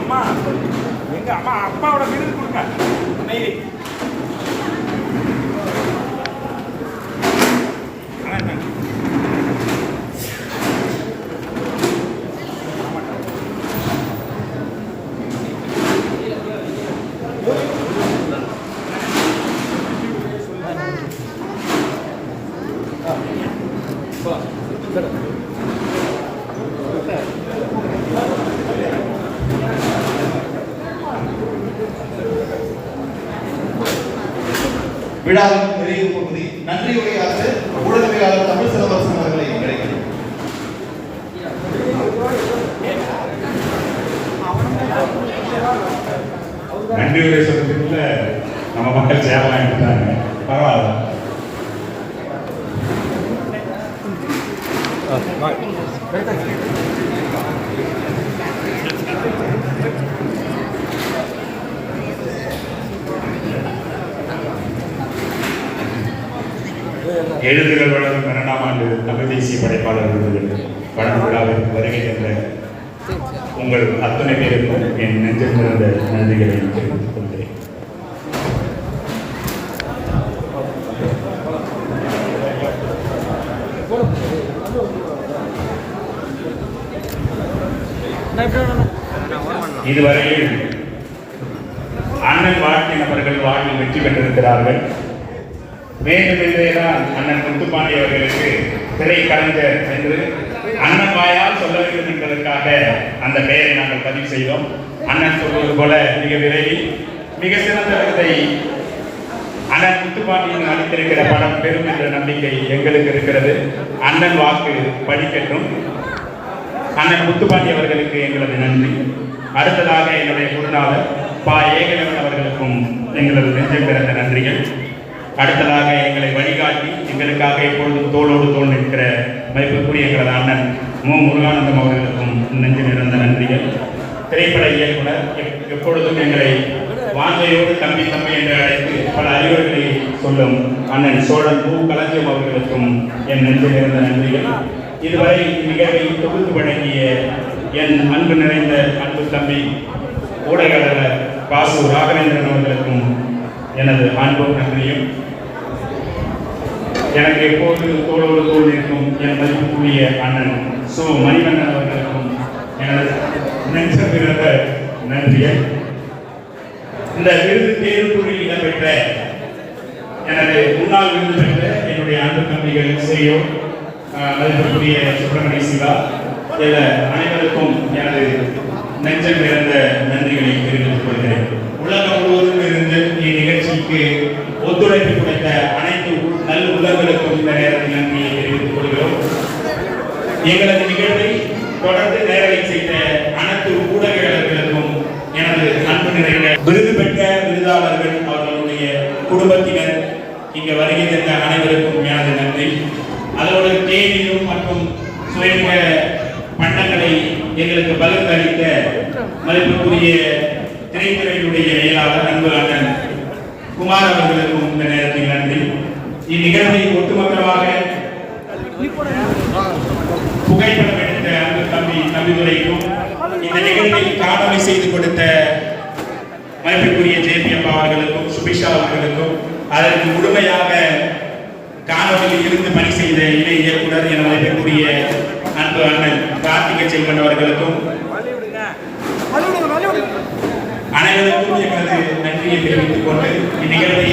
அம்மா எங்க அம்மா அப்பாவோட விருது கொடுங்க. நெய்வேலி விழாவின் நிறைவு பகுதி நன்றி உரையாற்ற ஊடகவியலாளர் தமிழ் சிலம்பரசன் அவர்களை அழைக்கிறேன் நன்றி உரை சொல்றதுக்குள்ள நம்ம மக்கள் சேவலாம் எடுத்தாங்க பரவாயில்ல. எழுதுகள் வளரும் இரண்டாம் ஆண்டு தமிழ் தேசிய படைப்பாளர் விருதுகள் வழங்கும் விழாவிற்கு வருகை என்ற உங்கள் அத்தனை பேருக்கும் என் நெஞ்சில் நிறைந்த நன்றிகளை தெரிவித்துக் கொள்கிறேன் இதுவரையில் அண்ணன் வாழ்க்கையினவர்கள் வாழ்வில் வெற்றி பெற்றிருக்கிறார்கள். வேண்டும் என்றேதான் அண்ணன் முத்துப்பாண்டி அவர்களுக்கு திரை கலைஞர் என்று அண்ணன் வாயால் சொல்ல வேண்டும் என்பதற்காக அந்த பெயரை நாங்கள் பதிவு செய்தோம். அண்ணன் சொல்வது போல மிக விரைவில் மிக சிறந்த விருதை அண்ணன் முத்துப்பாண்டியின் அளித்திருக்கிற படம் பெறும் என்ற நம்பிக்கை எங்களுக்கு இருக்கிறது. அண்ணன் வாக்கு படிக்கட்டும். அண்ணன் முத்துப்பாண்டி அவர்களுக்கு எங்களது நன்றி. அடுத்ததாக என்னுடைய குருநாதர் பா. ஏகலவன் அவர்களுக்கும் எங்களது நெஞ்சம் பிறந்த நன்றிகள். அடுத்ததாக எங்களை வழிகாட்டி எங்களுக்காக எப்பொழுதும் தோளோடு தோல் நிற்கிற மதிப்புக்குரிய எங்களது அண்ணன் மு. முருகானந்தம் அவர்களுக்கும் நெஞ்சு நிறைந்த நன்றிகள். திரைப்பட இயக்குனர் எப்- எப்பொழுதும் எங்களை வாஞ்சையோடு தம்பி தம்பி என்று அழைத்து பல அறிவுரைகளை சொல்லும் அண்ணன் சோழன் பூ களஞ்சியம் அவர்களுக்கும் என் நெஞ்சு நிறைந்த நன்றிகள். இதுவரை நிகழ்வை தொகுத்து வழங்கிய என் அன்பு நிறைந்த அன்பு தம்பி ஊடகர் பாசு ராகவேந்திரன் அவர்களுக்கும் எனது அன்பு நன்றியும் எனக்கு எப்போது தோளோடு தோல் நிற்கும் என் மதிப்புக்குரிய அண்ணன் சு மணிவண்ணன் அவர்களுக்கும் எனது நெஞ்சமிருந்த நன்றியை இந்த விருது தேர்வுக்குறியில் இடம்பெற்ற எனது முன்னாள் விருது பெற்ற என்னுடைய அன்பு தம்பிகள் செய்யோர் மதிப்புக்குரிய சுப்பிரமணிய சிவா என அனைவருக்கும் எனது நெஞ்சம் நிறைந்த நன்றிகளை தெரிவித்துக் கொள்கிறேன். உலகம் முழுவதும் இருந்து இந்நிகழ்ச்சிக்கு ஒத்துழைப்பு கொடுத்த அனைத்து உ- நல் உள்ளங்களுக்கும் இந்த நேரத்தில் நன்றியை தெரிவித்துக் கொள்கிறோம் எங்களது நிகழ்வை தொடர்ந்து நேரலை செய்த அனைத்து ஊடகங்களுக்கும் எனது அன்பு நிறைந்த விருது பெற்ற விருதாளர்கள் அவர்களுடைய குடும்பத்தினர் இங்க வருகை தந்த அனைவருக்கும் எனது நன்றி. அதோடு தேனியும் மற்றும் சுயமிக பண்டங்களை எங்களுக்கு பகிர்ந்து அளித்த மதிப்புக்குரிய திரைத்துறையினுடைய மேலாளர் அன்பு அண்ணன் குமார் அவர்களுக்கும் இந்த நேரத்தில் நன்றி. இந்நிகழ்வை ஒட்டுமொத்தமாக புகைப்படம் எடுத்த அன்பு தம்பி தம்பிதுரைக்கும் இந்த நிகழ்வில் காணொலி செய்து கொடுத்த மதிப்புக்குரிய மதிப்பிற்குரிய அம்மா அவர்களுக்கும் சுபிஷா அவர்களுக்கும் அதற்கு முழுமையாக காணொலியில் இருந்து பணி செய்த இணை இயக்குனர் என மதிப்புக்குரிய அன்பு அண்ணன் கார்த்திகை செல்வன் அவர்களுக்கும் அனைவருக்கும் எங்களது நன்றியை தெரிவித்துக் கொண்டு இந்நிகழ்வை